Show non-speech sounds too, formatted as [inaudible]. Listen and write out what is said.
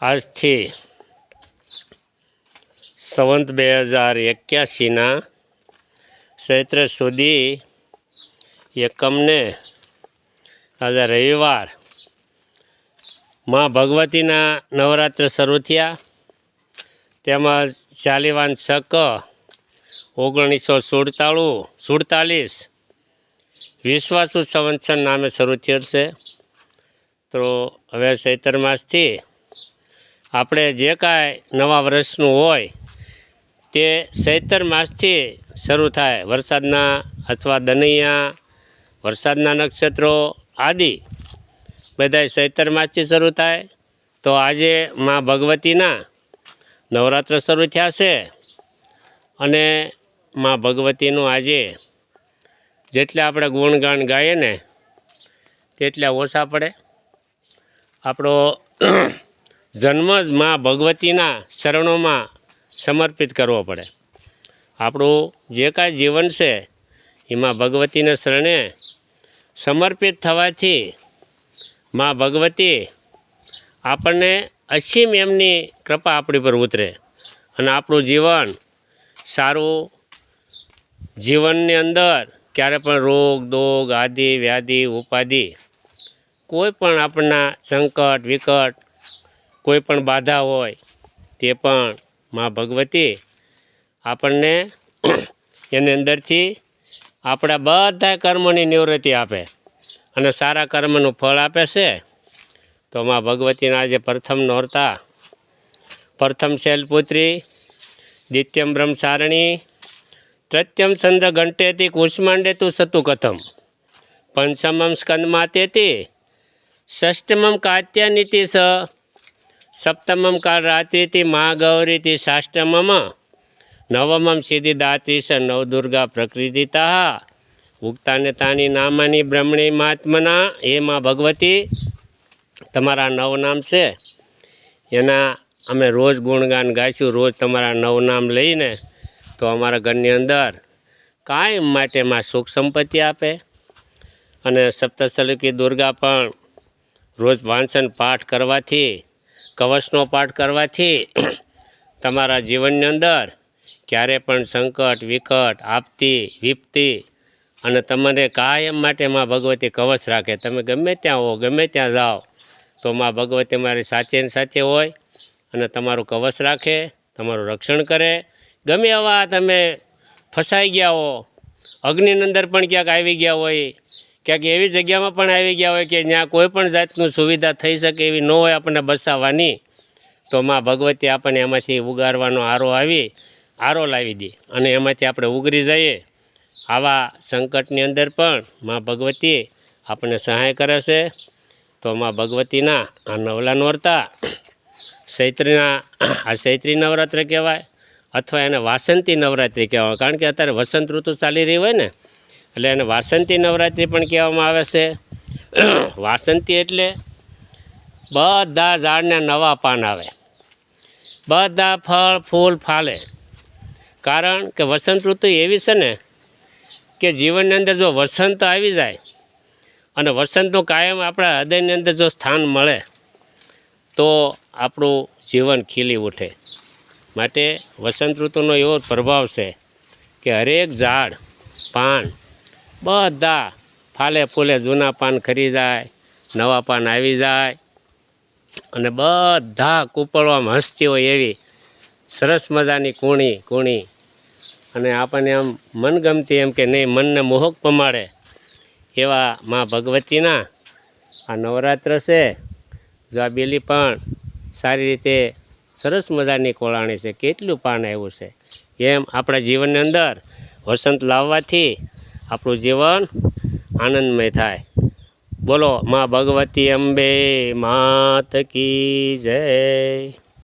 આજથી સંવંત બે હજાર એક્યાસીના ચૈત્ર સુધી એકમને આજે રવિવારમાં ભગવતીના નવરાત્ર શરૂ થયા. તેમજ ચાલીવાન શક ઓગણીસો સુડતાળું, સુડતાલીસ વિશ્વાસુ સંવત્સર નામે શરૂ થયેલ છે. તો હવે ચૈત્ર માસથી આપણે જે કાંઈ નવા વર્ષનું હોય, તે ચૈતર માસથી શરૂ થાય. વરસાદના અથવા દનૈયા, વરસાદના નક્ષત્રો આદિ બધાય ચૈતર માસથી શરૂ થાય. તો આજે મા ભગવતીના નવરાત્ર શરૂ થયા છે અને મા ભગવતીનું આજે જેટલા આપણે ગુણગાન ગાઈએ ને, તેટલા ઓછા પડે. આપણો જન્મ જ મા ભગવતીના શરણોમાં સમર્પિત કરવો પડે. આપણું જે કાંઈ જીવન છે, એમાં ભગવતીને શરણે સમર્પિત થવાથી મા ભગવતી આપણને અસીમ એમની કૃપા આપણી પર ઉતરે અને આપણું જીવન સારું જીવનની અંદર ક્યારે પણ રોગ, દોગ, આદિ, વ્યાધિ, ઉપાધિ કોઈ પણ આપણના સંકટ, વિકટ કોઈ પણ બાધા હોય તે પણ મા ભગવતી આપણને [clears throat] એની અંદરથી આપણા બધા કર્મોની નિવૃત્તિ આપે અને સારા કર્મનું ફળ આપે છે. તો મા ભગવતીના આજે પ્રથમ નોરતા, પ્રથમ શૈલપુત્રી, દિત્યમ બ્રહ્મસારણી તૃત્યમ ચંદ્ર ઘંટેતી કુષ્માંડે તું સતુ કથમ, પંચમમ સ્કંદમાં તેથી ષષ્ટમમ કાત્યાનીતિ સ સપ્તમમ કાળ રાત્રિથી મા ગૌરીથી સાષ્ટમમ નવમમ સિદ્ધિદાત્રી સ નવદુર્ગા પ્રકૃતિતા ઉગતાને તાની નામાની બ્રહ્મણી મહાત્મના એ માં ભગવતી તમારા નવ નામ છે. એના અમે રોજ ગુણગાન ગાઈશું, રોજ તમારા નવ નામ લઈને તો અમારા ઘરની અંદર કાયમ માટે માં સુખ સંપત્તિ આપે. અને સપ્તશલકી દુર્ગા પણ રોજ વાંચન પાઠ કરવાથી કવચનો પાઠ કરવાથી [clears throat] તમારા જીવનની અંદર ક્યારે પણ સંકટ, વિકટ, આપતી, વિપતી અને તમને કાયમ માટે માં ભગવતી કવચ રાખે. તમે ગમે ત્યાં હો, ગમે ત્યાં જાઓ, તો માં ભગવતી મારી સાથે ને સાથે હોય અને તમારું કવચ રાખે, તમારું રક્ષણ કરે. ગમે એવા તમે ફસાઈ ગયા હો, અગ્નિની અંદર પણ ક્યાંક આવી ગયા હોય ક્યાંક એવી જગ્યામાં પણ આવી ગયા હોય કે જ્યાં કોઈ પણ જાતનું સુવિધા થઈ શકે એવી ન હોય આપણને બસાવવાની, તો માં ભગવતી આપણને એમાંથી ઉગારવાનો આરો આવી આરો લાવી દે અને એમાંથી આપણે ઉગરી જઈએ. આવા સંકટની અંદર પણ માં ભગવતી આપણને સહાય કરે છે. તો માં ભગવતીના આ નવલા નોરતા, ચૈત્રીના, આ ચૈત્રી નવરાત્રિ કહેવાય અથવા એને વાસંતી નવરાત્રિ કહેવાય. કારણ કે અત્યારે વસંત ઋતુ ચાલી રહી હોય ને એટલે એને વાસંતી નવરાત્રિ પણ કહેવામાં આવે છે. વાસંતી એટલે બધા ઝાડને નવા પાન આવે. બધા ફળ, ફૂલ ફાલે. કારણ કે વસંત ઋતુ એવી છે ને કે જીવનની અંદર જો વસંત આવી જાય અને વસંતનું કાયમ આપણા હૃદયની અંદર જો સ્થાન મળે, તો આપણું જીવન ખીલી ઉઠે. માટે વસંત ઋતુનો એવો પ્રભાવ છે કે હરેક ઝાડ, પાન બધા ફાલે ફૂલે જૂના પાન ખરી જાય, નવા પાન આવી જાય. અને બધા કૂપળવામાં હસતી હોય એવી સરસ મજાની કૂણી કૂણી. અને આપણને આમ મનગમતી એમ કે નહીં, મનને મોહક પમાડે એવા મા ભગવતીના. આ નવરાત્ર છે, જો આ બેલી પણ સારી રીતે સરસ મજાની કોળાણી છે, કેટલું પાન આવ્યું છે. એમ આપણા જીવનની અંદર વસંત લાવવાથી આપણું જીવન આનંદમય થાય. બોલો મા ભગવતી અંબે માત કી જય.